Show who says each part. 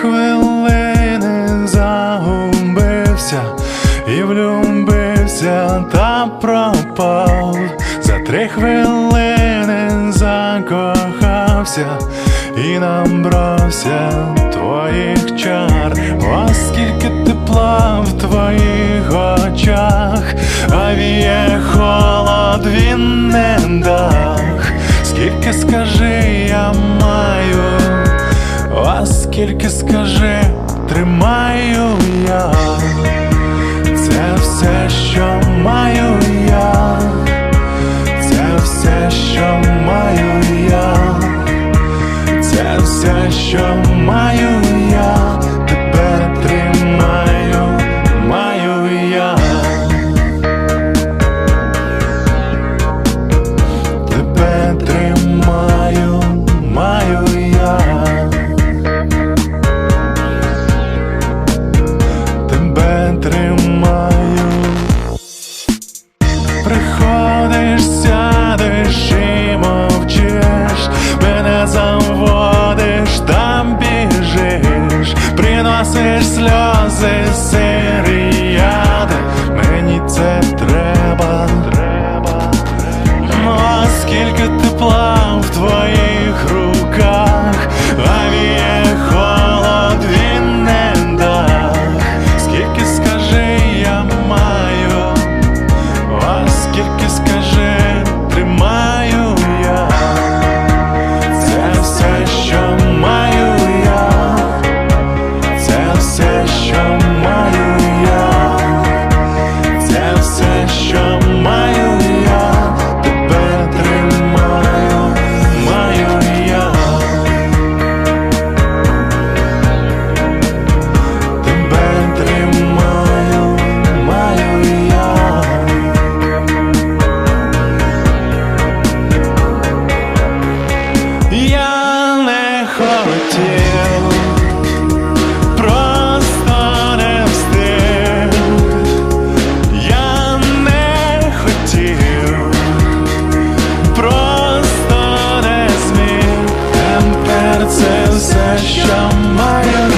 Speaker 1: хвилини загубився і влюбився та пропав, за три хвилини закохався і набрався твоїх чар, оскільки тепла в твоїх очах, а віє холод він не дах, скільки скажи, я маю а скільки скажи, тримаю я. скільки тепла. 想买的。